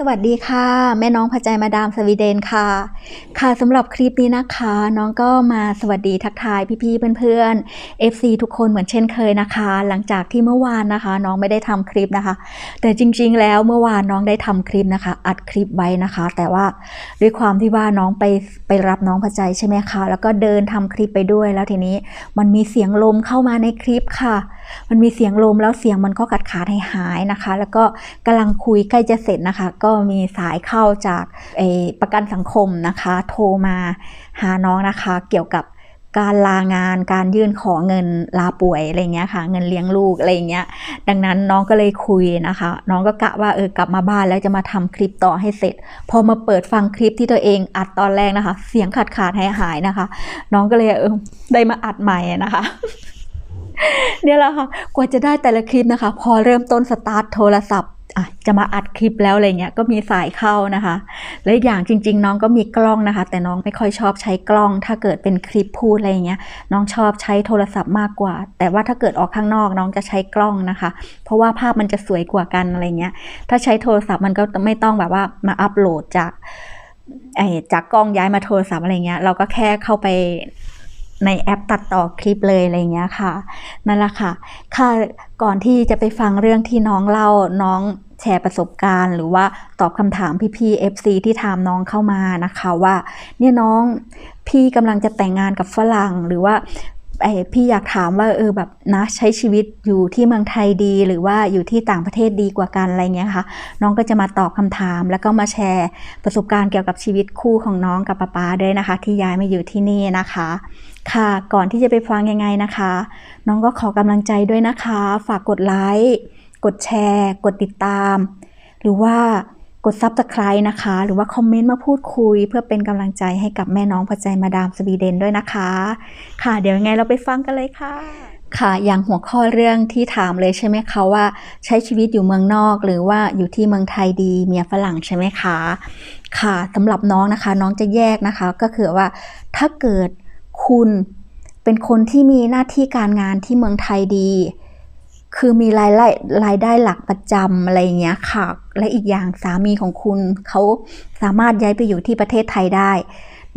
สวัสดีค่ะ แม่น้องพระใจมาดามสวีเดนค่ะ ค่ะสำหรับคลิปนี้นะคะ น้องก็มาสวัสดีทักทายพี่ๆเพื่อนๆ FC ทุกคนเหมือนเช่นเคยนะคะ หลังจากที่เมื่อวานนะคะ น้องไม่ได้ทำคลิปนะคะ แต่จริงๆ แล้วเมื่อวานน้องได้ทำคลิปนะคะ อัดคลิปไว้นะคะ แต่ว่าด้วยความที่ว่าน้องไปไปรับน้องพระใจใช่ไหมคะแล้วก็เดินทำคลิปไปด้วยแล้วทีนี้มันมีเสียงลมเข้ามาในคลิปค่ะ มันมีเสียงลมแล้วเสียงมันก็กัดขาดหายหายๆนะคะ แล้วก็กำลังคุยใกล้จะเสร็จนะคะ ก็มีสายเข้าจากประกันสังคมนะคะ โทรมาหาน้องนะคะ เกี่ยวกับการลางานการยื่นขอเงินลาป่วยอะไรเงี้ยค่ะ เงินเลี้ยงลูกอะไรเงี้ย ดังนั้นน้องก็เลยคุยนะคะ น้องก็กะว่าเออกลับมาบ้านแล้วจะมาทำคลิปต่อให้เสร็จ พอมาเปิดฟังคลิปที่ตัวเองอัดตอนแรกนะคะ เสียงขาดขาดหายหายๆนะคะ น้องก็เลยเออได้มาอัดใหม่นะคะ เนี่ยแหละค่ะ กว่าจะได้แต่ละคลิปนะคะ พอเริ่มต้นสตาร์ทโทรศัพท์อะจะมาอัดคลิปแล้วอะไรเงี้ยก็มีสายเข้านะคะ และอย่างจริง ๆ น้องก็มีกล้องนะคะ แต่น้องไม่ค่อยชอบใช้กล้อง ถ้าเกิดเป็นคลิปพูดอะไรเงี้ยน้องชอบใช้โทรศัพท์มากกว่า แต่ว่าถ้าเกิดออกข้างนอกน้องจะใช้กล้องนะคะ เพราะว่าภาพมันจะสวยกว่ากันอะไรเงี้ยถ้าใช้โทรศัพท์มันก็ไม่ต้องแบบว่ามาอัปโหลดจากไอจากกล้องย้ายมาโทรศัพท์อะไรเงี้ยเราก็แค่เข้าไป ในแอปตัดต่อคลิปเลยอะไรเงี้ยค่ะนั่นแหละค่ะค่ะก่อนที่จะไปฟังเรื่องที่น้องเล่าน้องแชร์ประสบการณ์ หรือว่าตอบคำถามพี่ๆ FC ที่ถามน้องเข้ามานะคะว่า เนี่ยน้องพี่กำลังจะแต่งงานกับฝรั่งหรือว่า ไอพี่อยากถามว่าเออแบบนะใช้ชีวิตอยู่ที่เมืองไทยดี หรือว่าอยู่ที่ต่างประเทศดีกว่ากันอะไรเงี้ยค่ะ น้องก็จะมาตอบคำถาม แล้วก็มาแชร์ประสบการณ์เกี่ยวกับชีวิตคู่ของน้องกับป๊าป๊าด้วยนะคะ ที่ย้ายมาอยู่ที่นี่นะคะ ค่ะก่อนที่จะไปฟังยังไงนะคะ น้องก็ขอกำลังใจด้วยนะคะ ฝากกดไลค์กดแชร์ กดติดตาม หรือว่า กดซับสไคร b e นะคะ หรือว่าคอมเมนต์มาพูดคุย เพื่อเป็นกำลังใจให้กับแม่น้องพระใจมาดามสวีเดนด้วยนะคะ ค่ะ เดี๋ยวยังไงเราไปฟังกันเลยค่ะ ค่ะ อย่างหัวข้อเรื่องที่ถามเลยใช่ไหมคะว่า ใช้ชีวิตอยู่เมืองนอก หรือว่าอยู่ที่เมืองไทยดีเมียฝรั่งใช่ไหมคะ ค่ะสำหรับน้องนะคะ น้องจะแยกนะคะ ก็คือว่าถ้าเกิดคุณเป็นคนที่มีหน้าที่การงานที่เมืองไทยดี คือมีรายได้รายได้หลักประจำอะไรอย่างเงี้ยค่ะ และอีกอย่างสามีของคุณเขาสามารถย้ายไปอยู่ที่ประเทศไทยได้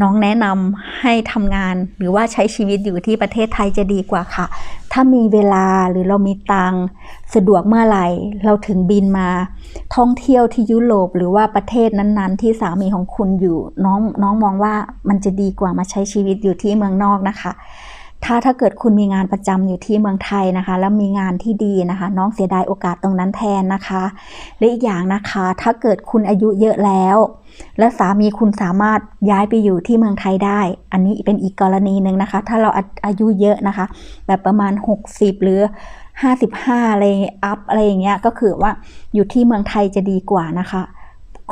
น้องแนะนำให้ทำงานหรือว่าใช้ชีวิตอยู่ที่ประเทศไทยจะดีกว่าค่ะ ถ้ามีเวลาหรือเรามีตังสะดวกเมื่อไหร่เราถึงบินมาท่องเที่ยวที่ยุโรปหรือว่าประเทศนั้นๆ ที่สามีของคุณอยู่น้องน้องมองว่ามันจะดีกว่ามาใช้ชีวิตอยู่ที่เมืองนอกนะคะ ถ้าถ้าเกิดคุณมีงานประจำอยู่ที่เมืองไทยนะคะ แล้วมีงานที่ดีนะคะ น้องเสียดายโอกาสตรงนั้นแทนนะคะและอีกอย่างนะคะ ถ้าเกิดคุณอายุเยอะแล้ว และสามีคุณสามารถย้ายไปอยู่ที่เมืองไทยได้ อันนี้เป็นอีกกรณีหนึ่งนะคะ ถ้าเราอาอายุเยอะนะคะ แบบประมาณ 60 หรือ 55อะไรอัพอะไรอย่างเงี้ยก็คือว่าอยู่ที่เมืองไทยจะดีกว่านะคะ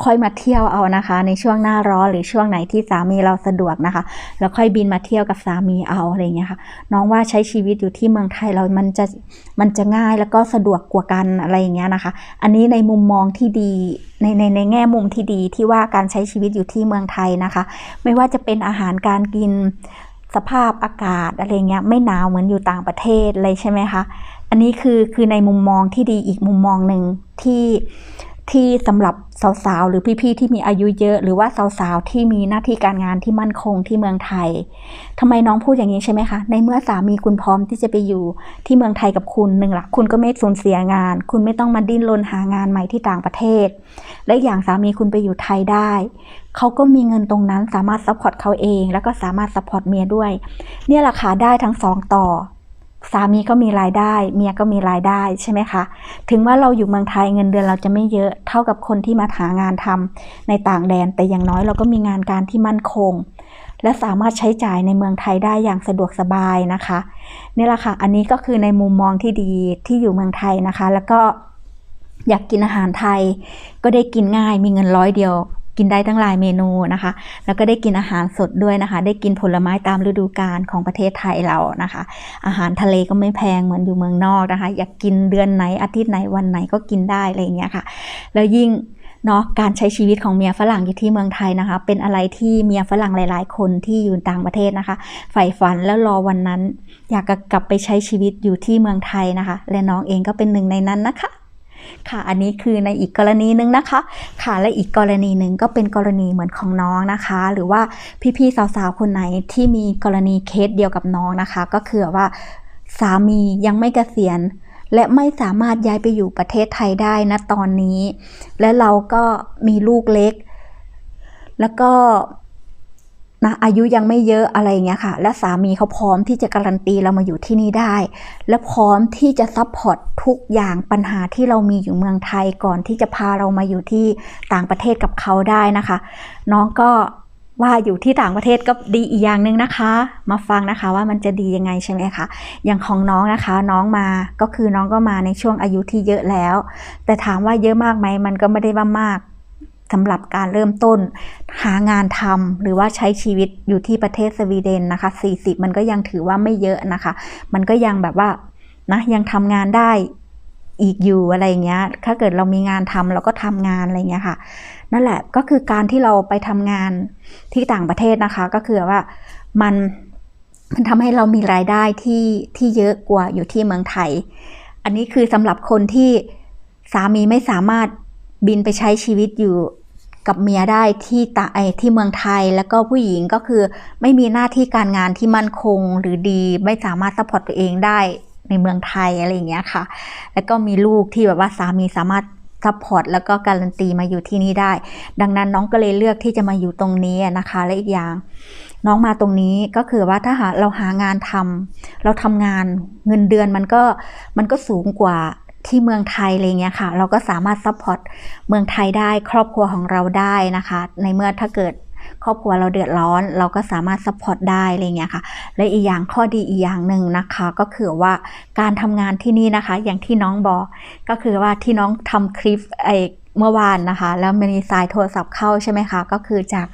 ค่อยมาเที่ยวเอานะคะ ในช่วงหน้าร้อนหรือช่วงไหนที่สามีเราสะดวกนะคะ แล้วค่อยบินมาเที่ยวกับสามีเอาอะไรเงี้ยค่ะ น้องว่าใช้ชีวิตอยู่ที่เมืองไทยเรามันจะมันจะง่ายแล้วก็สะดวกกว่ากันอะไรอย่างเงี้ยนะคะ อันนี้ในมุมมองที่ดีในในในแง่มุมที่ดีที่ว่าการใช้ชีวิตอยู่ที่เมืองไทยนะคะ ไม่ว่าจะเป็นอาหารการกินสภาพอากาศอะไรเงี้ยไม่หนาวเหมือนอยู่ต่างประเทศเลยใช่ไหมคะ อันนี้คือคือในมุมมองที่ดีอีกมุมมองหนึ่งที่ ที่สำหรับสาวๆ หรือพี่ๆ ที่มีอายุเยอะ หรือว่าสาวๆ ที่มีหน้าที่การงานที่มั่นคงที่เมืองไทยทำไมน้องพูดอย่างนี้ใช่ไหมคะ ในเมื่อสามีคุณพร้อมที่จะไปอยู่ที่เมืองไทยกับคุณหนึ่งละคุณก็ไม่สูญเสียงาน คุณไม่ต้องมาดิ้นรนหางานใหม่ที่ต่างประเทศ และอย่างสามีคุณไปอยู่ไทยได้ เขาก็มีเงินตรงนั้นสามารถซัพพอร์ตเขาเอง แล้วก็สามารถซัพพอร์ตเมียด้วย เนี่ยแหละค่ะได้ทั้งสองต่อ สามีก็มีรายได้ เมียก็มีรายได้ใช่ไหมคะ ถึงว่าเราอยู่เมืองไทยเงินเดือนเราจะไม่เยอะเท่ากับคนที่มาหางานทำในต่างแดน แต่อย่างน้อยเราก็มีงานการที่มั่นคง และสามารถใช้จ่ายในเมืองไทยได้อย่างสะดวกสบายนะคะนี่แหละค่ะอันนี้ก็คือในมุมมองที่ดีที่อยู่เมืองไทยนะคะ แล้วก็อยากกินอาหารไทย ก็ได้กินง่ายมีเงินร้อยเดียว กินได้ทั้งหลายเมนูนะคะ แล้วก็ได้กินอาหารสดด้วยนะคะ ได้กินผลไม้ตามฤดูกาลของประเทศไทยเรานะคะ อาหารทะเลก็ไม่แพงเหมือนอยู่เมืองนอกนะคะ อยากกินเดือนไหนอาทิตย์ไหนวันไหนก็กินได้อะไรอย่างเงี้ยค่ะ แล้วยิ่งเนาะการใช้ชีวิตของเมียฝรั่งอยู่ที่เมืองไทยนะคะ เป็นอะไรที่เมียฝรั่งหลาย ๆ คนที่อยู่ต่างประเทศนะคะใฝ่ฝันแล้วรอวันนั้น อยากกลับไปใช้ชีวิตอยู่ที่เมืองไทยนะคะ และน้องเองก็เป็นหนึ่งในนั้นนะคะ ค่ะอันนี้คือในอีกกรณีหนึ่งนะคะ ค่ะและอีกกรณีหนึ่งก็เป็นกรณีเหมือนของน้องนะคะ หรือว่าพี่ๆสาวๆคนไหนที่มีกรณีเคสเดียวกับน้องนะคะ ก็คือว่าสามียังไม่เกษียณ และไม่สามารถย้ายไปอยู่ประเทศไทยได้นะตอนนี้ และเราก็มีลูกเล็ก แล้วก็ นะอายุยังไม่เยอะอะไรอย่างเงี้ยค่ะ และสามีเขาพร้อมที่จะการันตีเรามาอยู่ที่นี่ได้ และพร้อมที่จะซัพพอร์ตทุกอย่างปัญหาที่เรามีอยู่เมืองไทยก่อนที่จะพาเรามาอยู่ที่ต่างประเทศกับเขาได้นะคะ น้องก็ว่าอยู่ที่ต่างประเทศก็ดีอีกอย่างหนึ่งนะคะ มาฟังนะคะว่ามันจะดียังไงใช่ไหมคะอย่างของน้องนะคะ น้องมาก็คือน้องก็มาในช่วงอายุที่เยอะแล้ว แต่ถามว่าเยอะมากไหมมันก็ไม่ได้ว่ามาก สำหรับการเริ่มต้นหางานทำหรือว่าใช้ชีวิตอยู่ที่ประเทศสวีเดนนะคะ 40 มันก็ยังถือว่าไม่เยอะนะคะ มันก็ยังแบบว่านะยังทำงานได้อีกอยู่อะไรเงี้ย ถ้าเกิดเรามีงานทำเราก็ทำงานอะไรเงี้ยค่ะ นั่นแหละก็คือการที่เราไปทำงานที่ต่างประเทศนะคะ ก็คือว่ามันมันทำให้เรามีรายได้ที่ที่เยอะกว่าอยู่ที่เมืองไทย อันนี้คือสำหรับคนที่สามีไม่สามารถบินไปใช้ชีวิตอยู่ กับเมียได้ที่ตาไอที่เมืองไทย แล้วก็ผู้หญิงก็คือไม่มีหน้าที่การงานที่มั่นคงหรือดีไม่สามารถซัพพอร์ตตัวเองได้ในเมืองไทยอะไรอย่างเงี้ยค่ะ แล้วก็มีลูกที่แบบว่าสามีสามารถซัพพอร์ตแล้วก็การันตีมาอยู่ที่นี่ได้ ดังนั้นน้องก็เลยเลือกที่จะมาอยู่ตรงนี้นะคะ และอีกอย่าง น้องมาตรงนี้ก็คือว่าถ้าหาเราหางานทำเราทำงานเงินเดือนมันก็มันก็สูงกว่า ที่เมืองไทยอะไรเงี้ยค่ะ เราก็สามารถซัพพอร์ตเมืองไทยได้ครอบครัวของเราได้นะคะ ในเมื่อถ้าเกิดครอบครัวเราเดือดร้อน เราก็สามารถซัพพอร์ตได้อะไรเงี้ยค่ะ และอีกอย่างข้อดีอีกอย่างหนึ่งนะคะ ก็คือว่าการทำงานที่นี่นะคะ อย่างที่น้องบอกก็คือว่าที่น้องทำคลิปไอเมื่อวานนะคะ แล้วมีสายโทรศัพท์เข้าใช่ไหมคะ ก็คือจาก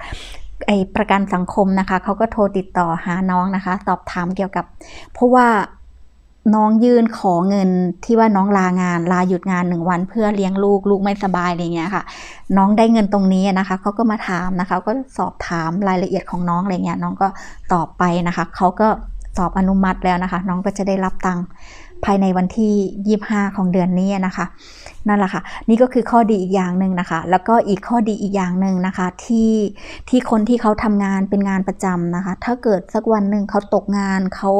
ไอประกันสังคมนะคะเขาก็โทรติดต่อหาน้องนะคะ สอบถามเกี่ยวกับ เพราะว่า น้องยื่นขอเงินที่ว่าน้องลางานลาหยุดงานหนึ่งวัน เพื่อเลี้ยงลูกลูกไม่สบายอะไรเงี้ยค่ะ น้องได้เงินตรงนี้นะคะเขาก็มาถามนะคะ ก็สอบถามรายละเอียดของน้องอะไรเงี้ยน้องก็ตอบไปนะคะเขาก็สอบอนุมัติแล้วนะคะ น้องก็จะได้รับตังค์ภายในวันที่ 25 ของเดือนนี้นะคะ นั่นแหละค่ะ นี่ก็คือข้อดีอีกอย่างหนึ่งนะคะ แล้วก็อีกข้อดีอีกอย่างหนึ่งนะคะ ที่ที่คนที่เขาทำงานเป็นงานประจำนะคะ ถ้าเกิดสักวันหนึ่งเขาตกงานเขา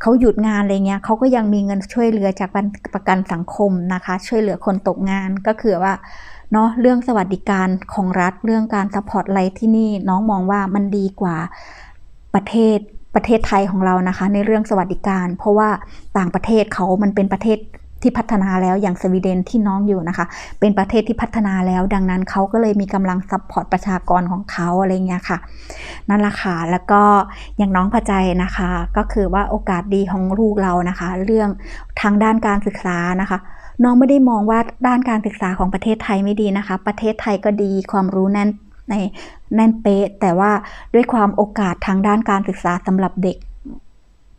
เขาหยุดงานอะไรเงี้ยเขาก็ยังมีเงินช่วยเหลือจากประกันสังคมนะคะ ช่วยเหลือคนตกงานก็คือว่าเนาะเรื่องสวัสดิการของรัฐเรื่องการสปอร์ตอะไรที่นี่น้องมองว่ามันดีกว่าประเทศประเทศไทยของเรานะคะ ในเรื่องสวัสดิการ เพราะว่าต่างประเทศเขามันเป็นประเทศ ที่พัฒนาแล้วอย่างสวีเดนที่น้องอยู่นะคะ เป็นประเทศที่พัฒนาแล้ว ดังนั้นเขาก็เลยมีกำลังซัพพอร์ตประชากรของเขาอะไรเงี้ยค่ะ นั่นแหละค่ะแล้วก็อย่างน้องพอใจนะคะ ก็คือว่าโอกาสดีของลูกเรานะคะ เรื่องทางด้านการศึกษานะคะน้องไม่ได้มองว่าด้านการศึกษาของประเทศไทยไม่ดีนะคะ ประเทศไทยก็ดีความรู้แน่นในแน่นเป๊ะแต่ว่าด้วยความโอกาสทางด้านการศึกษาสำหรับเด็ก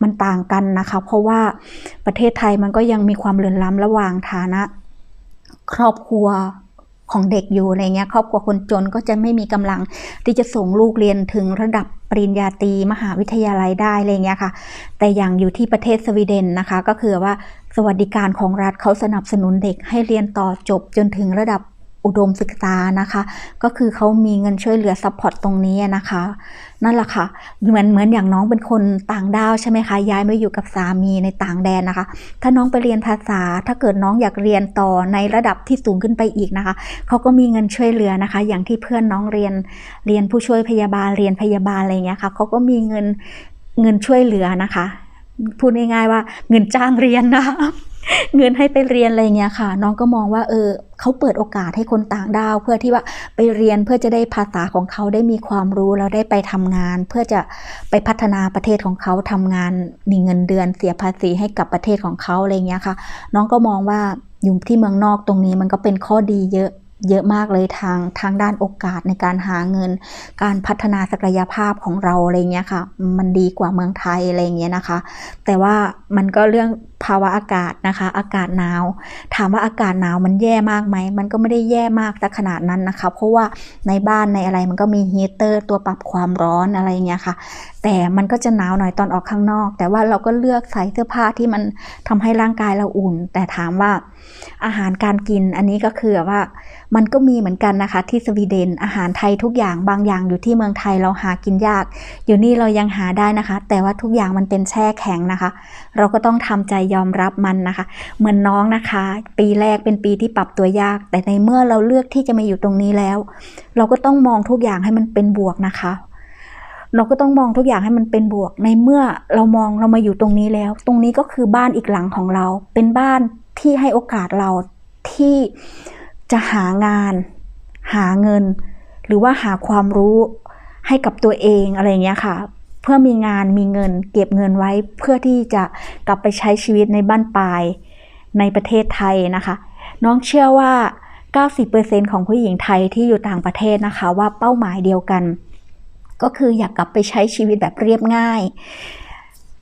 มันต่างกันนะคะ เพราะว่าประเทศไทยมันก็ยังมีความเลื่อนล้ำระหว่างฐานะ ครอบครัวของเด็กอยู่อะไรเงี้ย ครอบครัวคนจนก็จะไม่มีกำลังที่จะส่งลูกเรียนถึงระดับปริญญาตรีมหาวิทยาลัยได้อะไรเงี้ยค่ะ แต่อย่างอยู่ที่ประเทศสวีเดนนะคะ ก็คือว่าสวัสดิการของรัฐเขาสนับสนุนเด็กให้เรียนต่อจบจนถึงระดับ อุดมศึกษานะคะ ก็คือเขามีเงินช่วยเหลือซัพพอร์ตตรงนี้นะคะ นั่นแหละค่ะเหมือนเหมือนอย่างน้องเป็นคนต่างด้าวใช่ไหมคะย้ายมาอยู่กับสามีในต่างแดนนะคะ ถ้าน้องไปเรียนภาษา ถ้าเกิดน้องอยากเรียนต่อในระดับที่สูงขึ้นไปอีกนะคะเขาก็มีเงินช่วยเหลือนะคะ อย่างที่เพื่อนน้องเรียนเรียนผู้ช่วยพยาบาลเรียนพยาบาลอะไรเงี้ยค่ะเขาก็มีเงินเงินช่วยเหลือนะคะ พูดง่ายๆว่าเงินจ้างเรียนนะ เงินให้ไปเรียนอะไรเงี้ยค่ะ น้องก็มองว่าเออเขาเปิดโอกาสให้คนต่างดาว เพื่อที่ว่าไปเรียนเพื่อจะได้ภาษาของเขาได้มีความรู้แล้วได้ไปทำงาน เพื่อจะไปพัฒนาประเทศของเขาทำงานมีเงินเดือนเสียภาษีให้กับประเทศของเขาอะไรเงี้ยค่ะ น้องก็มองว่าอยู่ที่เมืองนอกตรงนี้มันก็เป็นข้อดีเยอะ เยอะมากเลยทางทางด้านโอกาสในการหาเงิน การพัฒนาศักยภาพของเราอะไรเงี้ยค่ะ มันดีกว่าเมืองไทยอะไรเงี้ยนะคะ แต่ว่ามันก็เรื่องภาวะอากาศนะคะ อากาศหนาว ถามว่าอากาศหนาวมันแย่มากไหมมันก็ไม่ได้แย่มากแต่ขนาดนั้นนะคะ เพราะว่าในบ้านในอะไรมันก็มีฮีเตอร์ ตัวปรับความร้อนอะไรเงี้ยค่ะแแต่มันก็จะหนาวหน่อยตอนออกข้างนอก แต่ว่าเราก็เลือกใส่เสื้อผ้าที่มันทำให้ร่างกายเราอุ่น แต่ถามว่า อาหารการกินอันนี้ก็คือว่ามันก็มีเหมือนกันนะคะ ที่สวีเดนอาหารไทยทุกอย่างบางอย่างอยู่ที่เมืองไทยเราหากินยาก อยู่นี่เรายังหาได้นะคะ แต่ว่าทุกอย่างมันเป็นแช่แข็งนะคะ เราก็ต้องทำใจยอมรับมันนะคะ เหมือนน้องนะคะ ปีแรกเป็นปีที่ปรับตัวยาก แต่ในเมื่อเราเลือกที่จะมาอยู่ตรงนี้แล้ว เราก็ต้องมองทุกอย่างให้มันเป็นบวกนะคะเราก็ต้องมองทุกอย่างให้มันเป็นบวก ในเมื่อเรามองเรามาอยู่ตรงนี้แล้ว ตรงนี้ก็คือบ้านอีกหลังของเรา เป็นบ้าน ที่ให้โอกาสเราที่จะหางาน หาเงิน หรือว่าหาความรู้ให้กับตัวเองอะไรเงี้ยค่ะ เพื่อมีงานมีเงิน เก็บเงินไว้เพื่อที่จะกลับไปใช้ชีวิตในบ้านปลายในประเทศไทยนะคะ น้องเชื่อว่า 90%ของผู้หญิงไทยที่อยู่ต่างประเทศนะคะ ว่าเป้าหมายเดียวกัน ก็คืออยากกลับไปใช้ชีวิตแบบเรียบง่าย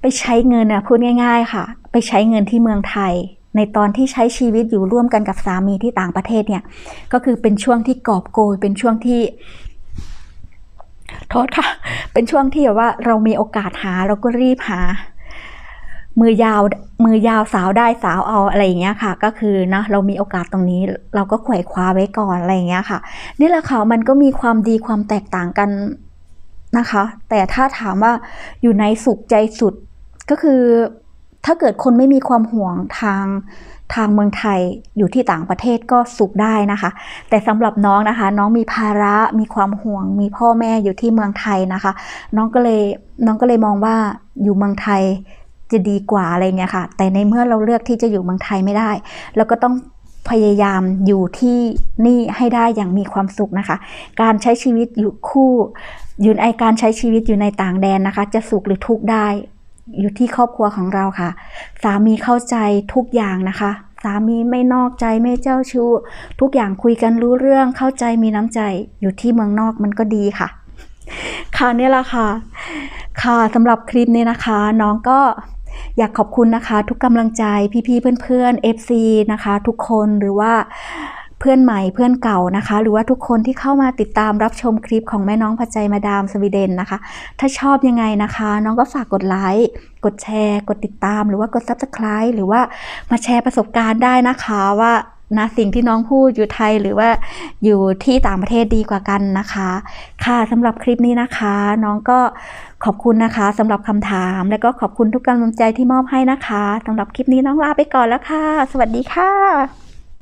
ไปใช้เงินนะพูดง่าย ๆ ค่ะ ไปใช้เงินที่เมืองไทย ในตอนที่ใช้ชีวิตอยู่ร่วมกันกับสามีที่ต่างประเทศเนี่ย ก็คือเป็นช่วงที่กอบโกย เป็นช่วงที่โทษค่ะ เป็นช่วงที่แบบว่าเรามีโอกาสหาเราก็รีบหา มือยาวมือยาวสาวได้สาวเอาอะไรอย่างเงี้ยค่ะ ก็คือนะเรามีโอกาสตรงนี้ เราก็ขว่คว้าไว้ก่อนอะไรอย่างเงี้ยค่ะ นี่แหละค่ะมันก็มีความดีความแตกต่างกันนะคะ แต่ถ้าถามว่าอยู่ในสุขใจสุดก็คือ ถ้าเกิดคนไม่มีความห่วงทางทางเมืองไทยอยู่ที่ต่างประเทศก็สุขได้นะคะ แต่สำหรับน้องนะคะ น้องมีภาระมีความห่วง มีพ่อแม่อยู่ที่เมืองไทยนะคะ น้องก็เลยน้องก็เลยมองว่าอยู่เมืองไทยจะดีกว่าอะไรเงี้ยค่ะ แต่ในเมื่อเราเลือกที่จะอยู่เมืองไทยไม่ได้เราก็ต้องพยายามอยู่ที่นี่ให้ได้อย่างมีความสุขนะคะ การใช้ชีวิตอยู่คู่อยู่ในการใช้ชีวิตอยู่ในต่างแดนนะคะ จะสุขหรือทุกข์ได้ อยู่ที่ครอบครัวของเราค่ะ สามีเข้าใจทุกอย่างนะคะ สามีไม่นอกใจไม่เจ้าชู้ทุกอย่างคุยกันรู้เรื่องเข้าใจมีน้ำใจ อยู่ที่เมืองนอกมันก็ดีค่ะ ค่ะเนี่ยละค่ะ ค่ะสำหรับคลิปนี้นะคะ น้องก็อยากขอบคุณนะคะ ทุกกำลังใจพี่ๆเพื่อนๆ FC นะคะ ทุกคนหรือว่า เพื่อนใหม่เพื่อนเก่านะคะ หรือว่าทุกคนที่เข้ามาติดตามรับชมคลิปของแม่น้องพัจจัยมาดามสวีเดนนะคะ ถ้าชอบยังไงนะคะ น้องก็ฝากกดไลค์กดแชร์ กดติดตาม หรือว่ากด subscribe หรือว่ามาแชร์ประสบการณ์ได้นะคะว่านะสิ่งที่น้องพูดอยู่ไทยหรือว่าอยู่ที่ต่างประเทศดีกว่ากันนะคะ ค่ะสำหรับคลิปนี้นะคะ น้องก็ขอบคุณนะคะสำหรับคำถาม และก็ขอบคุณทุกกำลังใจที่มอบให้นะคะสำหรับคลิปนี้น้องลาไปก่อนแล้วค่ะ สวัสดีค่ะ